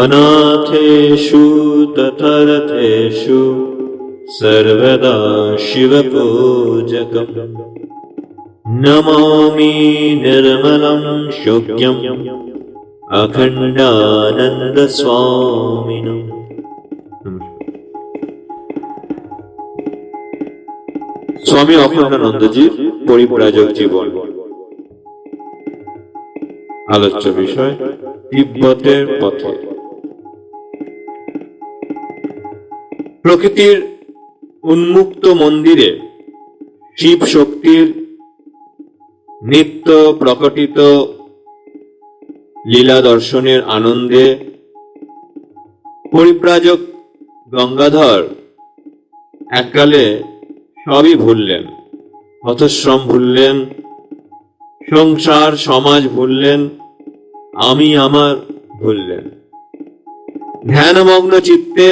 अनाथेषु तथरथेषु सर्वदा शिवपूजकम् नमामि निर्मलं शुक्यम् अखण्डानन्दस्वामिनम् স্বামী অখণ্ডানন্দজির পরিব্রাজক জীবন আলোচ্য বিষয় তিব্বতের পথে প্রকৃতির উন্মুক্ত মন্দিরে শিব শক্তির নিত্য প্রকটিত লীলা দর্শনের আনন্দে পরিব্রাজক গঙ্গাধর এককালে সবই ভুললেন, হতশ্রম ভুললেন, সংসার, সমাজ ভুললেন, আমি আমার ভুললেন। ধ্যানমগ্ন চিত্তে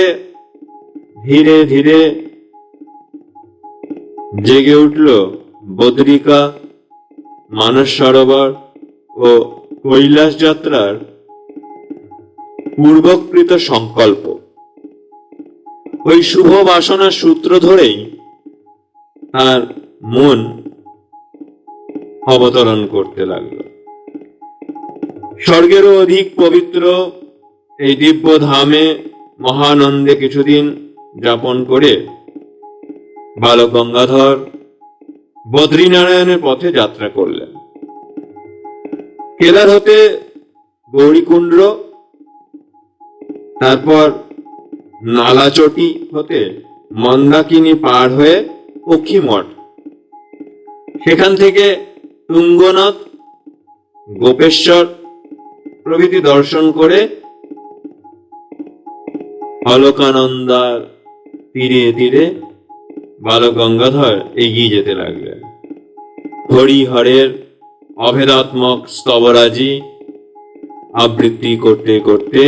ধীরে ধীরে জেগে উঠল বদ্রিকা, মানস সরোবর ও কৈলাস যাত্রার পূর্বকৃত সংকল্প। ওই শুভ বাসনার সূত্র ধরেই তার মন অবতরণ করতে লাগল। স্বর্গেরও অধিক পবিত্র এই দিব্য ধামে মহানন্দে কিছুদিন যাপন করে বালক গঙ্গাধর বদ্রীনারায়ণের পথে যাত্রা করলেন। কেদার হতে গৌরীকুণ্ড, তারপর নালাচটি হতে মন্দাকিনী পার হয়ে অক্ষিমঠ সেখান থেকে তুঙ্গনাথ, গোপেশ্বর প্রভৃতি দর্শন করে অলকানন্দার তীরে তীরে বালক গঙ্গাধর এগিয়ে যেতে লাগলেন। হরিহরের অভেদাত্মক স্তবরাজি আবৃত্তি করতে করতে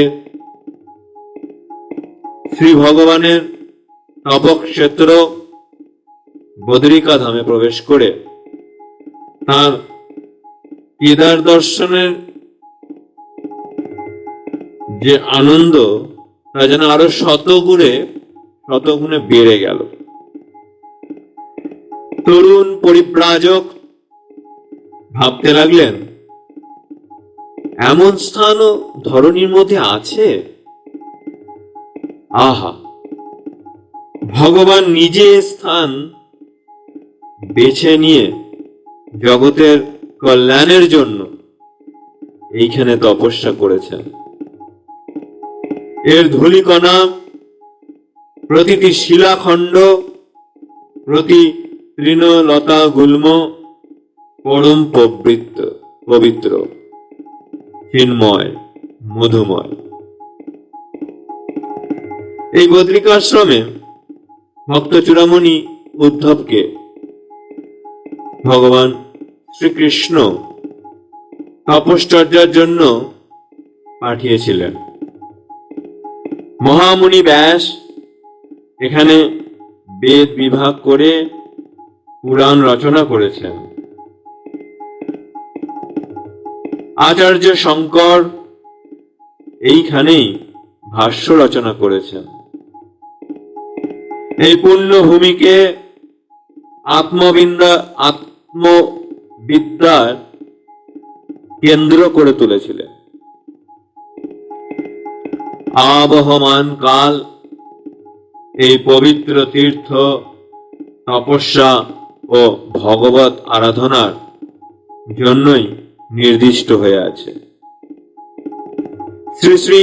শ্রী ভগবানের তপক্ষেত্র বদরিকা ধামে প্রবেশ করে তার কেদার দর্শনের যে আনন্দ, তা যেন আরও শতগুণে শতগুণে বেড়ে গেল। তরুণ পরিব্রাজক ভাবতে লাগলেন, এমন স্থানও ধরনীর মধ্যে আছে? আহা! ভগবান নিজে স্থান বেছে নিয়ে জগতের কল্যাণের জন্য এইখানে তপস্যা করেছেন। এর ধূলিকণা প্রতিটি শিলাখণ্ড, প্রতি তৃণলতা গুল্ম পরম পবিত্র পবিত্র চিন্ময় মধুময়। এই বদ্রিকাশ্রমে ভক্ত চূড়ামণি উদ্ধবকে ভগবান শ্রীকৃষ্ণ তপশ্চর্যার জন্য পাঠিয়েছিলেন। মহামুনি ব্যাস এখানে বেদ বিভাগ করে পুরাণ রচনা করেছেন। আচার্য শঙ্কর এইখানেই ভাষ্য রচনা করেছেন। এই পুণ্যভূমিকে আত্মবিন্দা, আত্মবিদ্যার কেন্দ্র করে তুলেছিলেন। আবহমান কাল এই পবিত্র তীর্থ তপস্যা ও ভগবত আরাধনার জন্যই নির্দিষ্ট হয়ে আছে। শ্রী শ্রী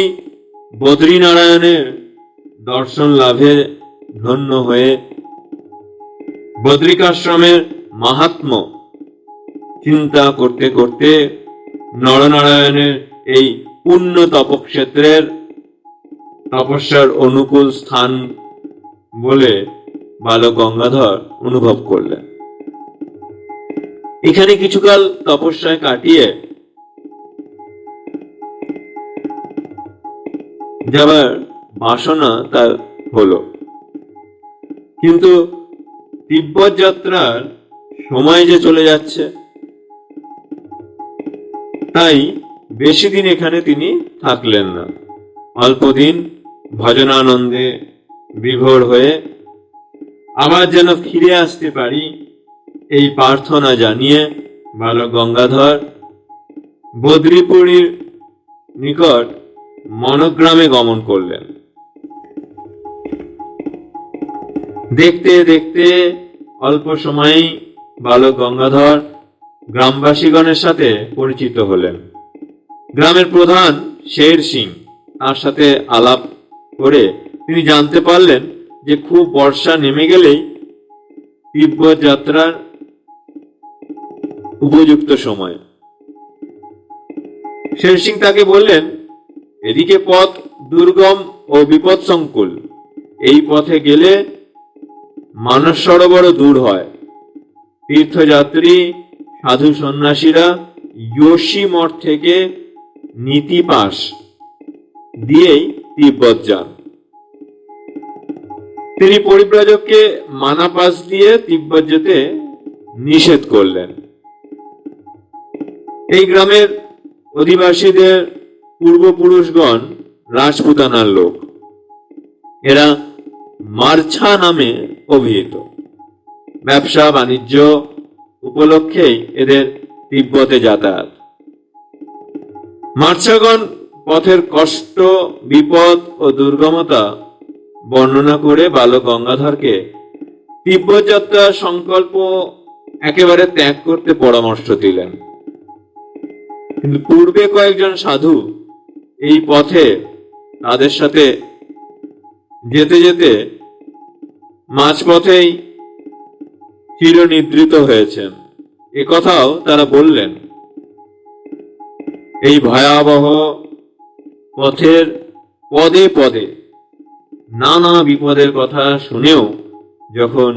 বদ্রীনারায়ণের দর্শন লাভে ধন্য হয়ে বদ্রিকাশ্রমের মাহাত্ম চিন্তা করতে করতে নরনারায়ণের এই পুণ্য তপক্ষেত্রের তপস্যার অনুকূল স্থান বলে বালক গঙ্গাধর অনুভব করলেন। এখানে কিছুকাল তপস্যায় কাটিয়ে যাবার বাসনা তার হলো। কিন্তু তিব্বত যাত্রার সময় যে চলে যাচ্ছে, তাই বেশি দিন এখানে তিনি থাকলেন না। অল্পদিন ভজনানন্দে বিভোর হয়ে আবার যেন ফিরে আসতে পারি, এই প্রার্থনা জানিয়ে বালক গঙ্গাধর বদ্রীপুরীর নিকট মনগ্রামে গমন করলেন। দেখতে দেখতে অল্প সময়েই বালক গঙ্গাধর গ্রামবাসীগণের সাথে পরিচিত হলেন। গ্রামের প্রধান শের সিং তার সাথে আলাপ করে তিনি জানতে পারলেন যে খুব বর্ষা নেমে গেলেই তিব্বত যাত্রার উপযুক্ত সময়। শের সিং তাকে বললেন, এদিকে পথ দুর্গম ও বিপদসংকুল। এই পথে গেলে মানস সরোবরও দূর হয়। তীর্থযাত্রী, সাধু সন্ন্যাসীরা যোশী মঠ থেকে নীতি পাস দিয়েই তিব্বত যান। তিনি পরিব্রাজককে মানা পাস দিয়ে তিব্বত যেতে নিষেধ করলেন। এই গ্রামের অধিবাসীদের পূর্বপুরুষগণ রাজপুতানার লোক। এরা মার্ছা নামে অভিহিত। ব্যবসা, বাণিজ্য উপলক্ষেই এদের তিব্বতে যাতায়াত। মার্ছাগণ পথের কষ্ট, বিপদ ও দুর্গমতা বর্ণনা করে বালক গঙ্গাধরকে তিব্বত যাত্রার সংকল্প একেবারে ত্যাগ করতে পরামর্শ দিলেন। কিন্তু পূর্বে কয়েকজন সাধু এই পথে তাদের সাথে যেতে যেতে মাঝপথেই চিরনিদ্রিত হয়েছেন। এ কথাও তারা বললেন, এই ভয়াবহ পথের পদে পদে নানা বিপদের কথা শুনেও যখন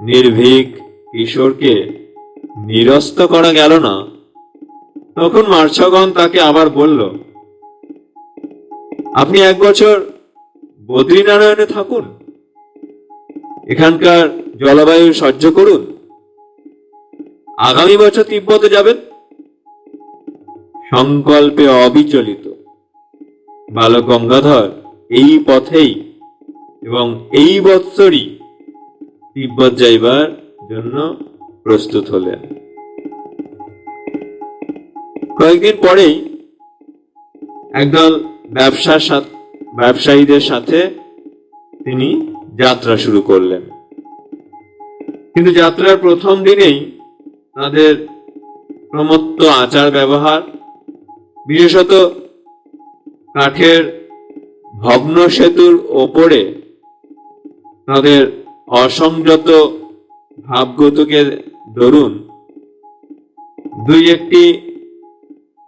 নির্ভীক কিশোরকে নিরস্ত করা গেল না, তখন মার্ছগণ তাকে আবার বলল, আপনি এক বছর বদ্রীনারায়ণে থাকুন। এখানকার জলবায়ু সহ্য করুন। আগামী বছর তিব্বতে যাবেন। সংকল্পে অবিচলিত বালক গঙ্গাধর এই পথেই এবং এই বৎসরই তিব্বত যাইবার জন্য প্রস্তুত হলেন। কয়েকদিন পরেই একদল ব্যবসার ব্যবসায়ীদের সাথে তিনি যাত্রা শুরু করলেন। কিন্তু যাত্রার প্রথম দিনেই তাদের প্রমত্ত আচার ব্যবহার, বিশেষত কাঠের ভগ্ন সেতুর ওপরে তাদের অসংযত ভাবগতকে দরুন দুই একটি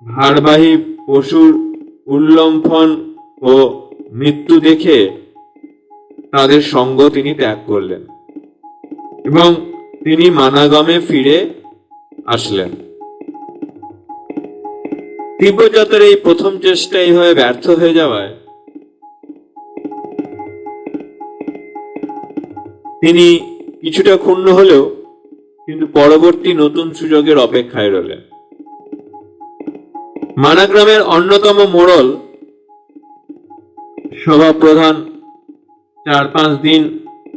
ভারবাহী পশুর উল্লম্ফন ও মৃত্যু দেখে তাদের সঙ্গ তিনি ত্যাগ করলেন এবং তিনি মানাগমে ফিরে আসলেন। তীব্রজাতের এই প্রথম চেষ্টা এইভাবে ব্যর্থ হয়ে যাওয়ায় তিনি কিছুটা ক্ষুণ্ণ হলেও কিন্তু পরবর্তী নতুন সুযোগের অপেক্ষায় রইলেন। মানাগ্রামের অন্যতম মোড়ল, সভাপ্রধান চার পাঁচ দিন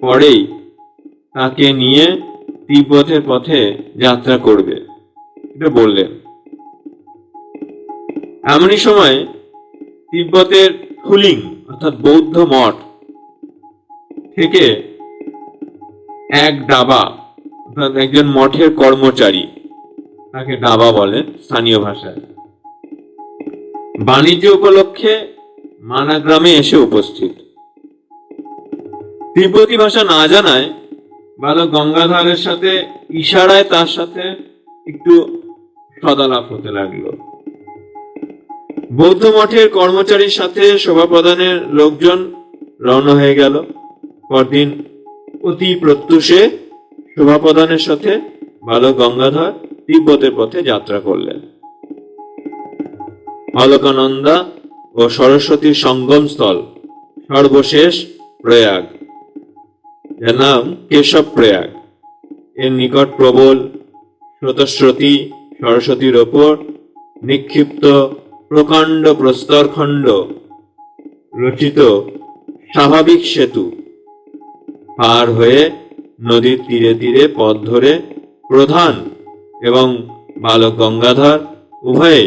পরেই তাকে নিয়ে তিব্বতের পথে যাত্রা করবে। এটা বললেন। এমনই সময় তিব্বতের ফুলিং অর্থাৎ বৌদ্ধ মঠ, থেকে এক ডাবা একজন মঠের কর্মচারী, তাকে ডাবা বলেন স্থানীয় ভাষায়। বাণিজ্য উপলক্ষে মানাগ্রামে এসে উপস্থিত। তিব্বতী ভাষা না জানায়, বালক গঙ্গাধরের সাথে ইশারায় তার সাথে একটু সদালাপ হতে লাগল। বৌদ্ধ মঠের কর্মচারীর সাথে শোভা প্রদানের লোকজন রওনা হয়ে গেল। পরদিন অতি প্রত্যুষে শোভা প্রদানের সাথে বালক গঙ্গাধর তিব্বতের পথে যাত্রা করলেন। অলকানন্দা ও সরস্বতীর সঙ্গম স্থল, সর্বশেষ প্রয়াগ। যার নাম কেশব প্রয়াগ এর নিকট প্রবল স্রোতস্রোতী সরস্বতীর ওপর নিক্ষিপ্ত প্রকাণ্ড প্রস্তরখণ্ড রচিত স্বাভাবিক সেতু। পার হয়ে নদীর তীরে তীরে পথ ধরে প্রধান এবং বালক গঙ্গাধর উভয়ে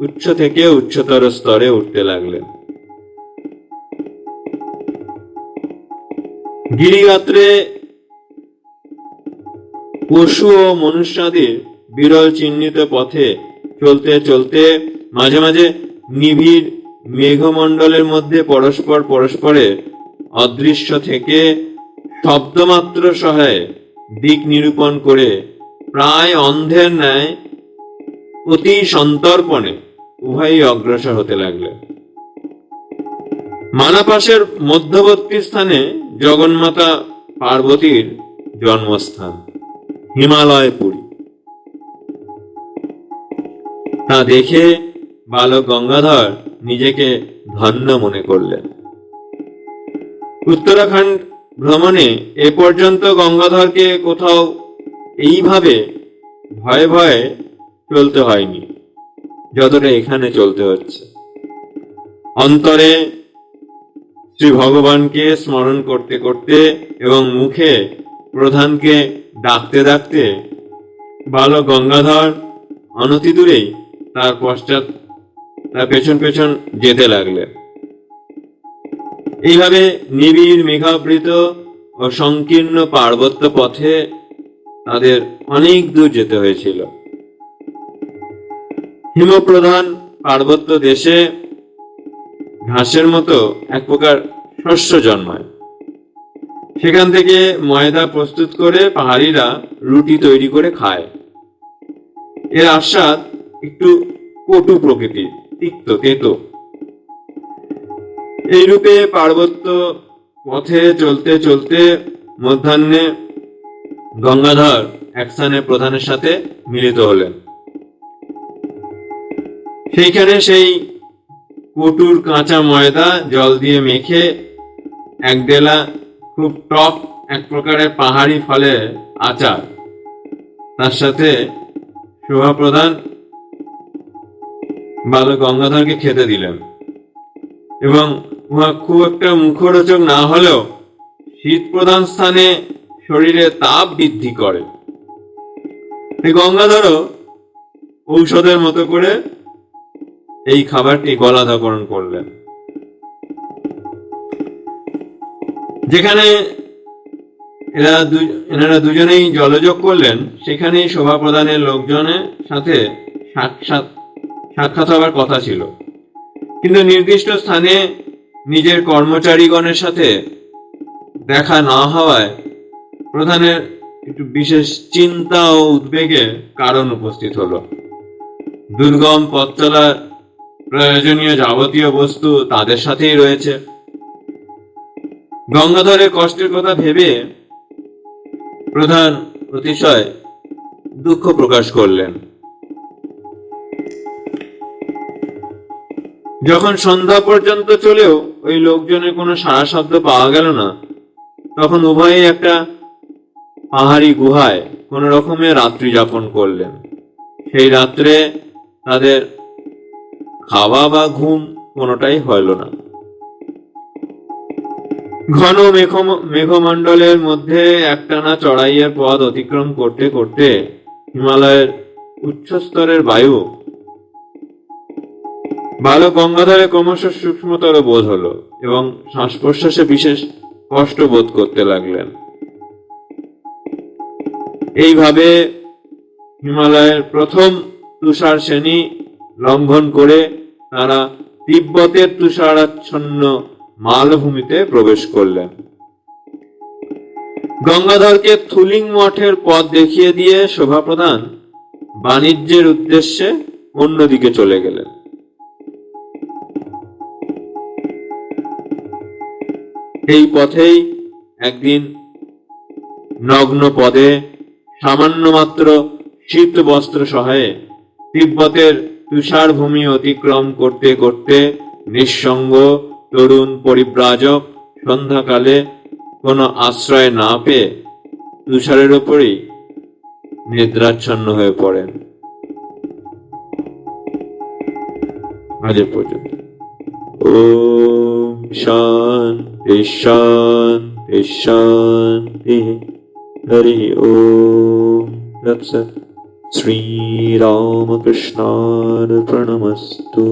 উচ্চ থেকে উচ্চতর স্তরে উঠতে লাগলেন। গিরিগাত্রে পশু ও মনুষ্যাদির বিরল চিহ্নিত পথে চলতে চলতে মাঝে মাঝে নিবিড় মেঘমণ্ডলের মধ্যে পরস্পর পরস্পরের অদৃশ্য থেকে শব্দমাত্র সহায়ে দিক নিরূপণ করে প্রায় অন্ধের ন্যায় অতি সন্তর্পণে উভয়ই অগ্রসর হতে লাগলেন। মানাপাশের মধ্যবর্তী স্থানে জগন্মাতা পার্বতীর জন্মস্থান হিমালয় পুরী তা দেখে বালক গঙ্গাধর নিজেকে ধন্য মনে করলেন। উত্তরাখণ্ড ভ্রমণে এ পর্যন্ত গঙ্গাধরকে কোথাও এইভাবে ভয়ে ভয়ে চলতে হয়নি, যতটা এখানে চলতে হচ্ছে। অন্তরে শ্রী ভগবানকে স্মরণ করতে করতে এবং মুখে প্রধানকে ডাকতে ডাকতে বালক গঙ্গাধর অনতি দূরেই তার পশ্চাৎ তার পেছন পেছন যেতে লাগলেন। এইভাবে নিবিড়, মেঘাবৃত ও সংকীর্ণ পার্বত্য পথে তাদের অনেক দূর যেতে হয়েছিল। হিমপ্রধান পার্বত্য দেশে ঘাসের মতো এক প্রকার শস্য জন্মায়। সেখান থেকে ময়দা প্রস্তুত করে পাহাড়িরা রুটি তৈরি করে খায়। এর আস্বাদ একটু কটু প্রকৃতির, তিক্ত, তেতো। এইরূপে পার্বত্য পথে চলতে চলতে মধ্যাহ্নে গঙ্গাধর এক স্থানে প্রধানের সাথে মিলিত হলেন। সেইখানে সেই কটুর কাঁচা ময়দা জল দিয়ে মেখে এক ডেলা খুব টক এক প্রকারের পাহাড়ি ফলের আচার। তার সাথে শোভা প্রধান বালক গঙ্গাধরকে খেতে দিলেন এবং খুব একটা মুখরোচক না হলেও শীত প্রধান স্থানে শরীরে তাপ বৃদ্ধি করে। এই গঙ্গাধরও ঔষধের মতো করে এই খাবারটি গলাধকরণ করলেন। যেখানে এরা এনারা দুজনেই জলযোগ করলেন, সেখানেই শোভা প্রদানের লোকজনের সাথে সাক্ষাৎ সাক্ষাৎ হবার কথা ছিল। কিন্তু নির্দিষ্ট স্থানে নিজের কর্মচারীগণের সাথে দেখা না হওয়ায় প্রধানের একটু বিশেষ চিন্তা ও উদ্বেগের কারণ উপস্থিত হলো। দুর্গম পথ চলার প্রয়োজনীয় যাবতীয় বস্তু তাদের সাথেই রয়েছে। গঙ্গাধরের কষ্টের কথা ভেবে প্রধান অতিশয় দুঃখ প্রকাশ করলেন। যখন সন্ধ্যা পর্যন্ত চলেও ওই লোকজনের কোনো সারা শব্দ পাওয়া গেল না, তখন উভয়ে একটা পাহাড়ি গুহায় কোন রকমে রাত্রি যাপন করলেন। সেই রাত্রে তাদের খাওয়া বা ঘুম কোনোটাই হইল না। ঘন মেঘ মেঘমণ্ডলের মধ্যে একটানা চড়াইয়ের পথ অতিক্রম করতে করতে হিমালয়ের উচ্চস্তরের বায়ু বালক গঙ্গাধরে ক্রমশ সূক্ষ্মতর বোধ হলো এবং শ্বাস প্রশ্বাসে বিশেষ কষ্ট বোধ করতে লাগলেন। এইভাবে হিমালয়ের প্রথম তুষার শ্রেণি লঙ্ঘন করে তারা তিব্বতের তুষারাচ্ছন্ন মালভূমিতে প্রবেশ করলেন। গঙ্গাধরকে থুলিং মঠের পথ দেখিয়ে দিয়ে শোভাপ্রধান বাণিজ্যের উদ্দেশ্যে অন্যদিকে চলে গেলেন। সেই পথেই একদিন নগ্ন পদে সামান্য মাত্র শীত বস্ত্র সহায়ে তিব্বতের তুষার ভূমি অতিক্রম করতে করতে নিঃসঙ্গ তরুণ পরিব্রাজক সন্ধ্যাকালে কোনো আশ্রয় না পেয়ে তুষারের ওপরেই নিদ্রাচ্ছন্ন হয়ে পড়েন। আজের পর্যন্ত। ও শান্ত शान्ति शान्तिः। हरिः ॐ तत्सत्। श्रीरामकृष्णार्पणमस्तु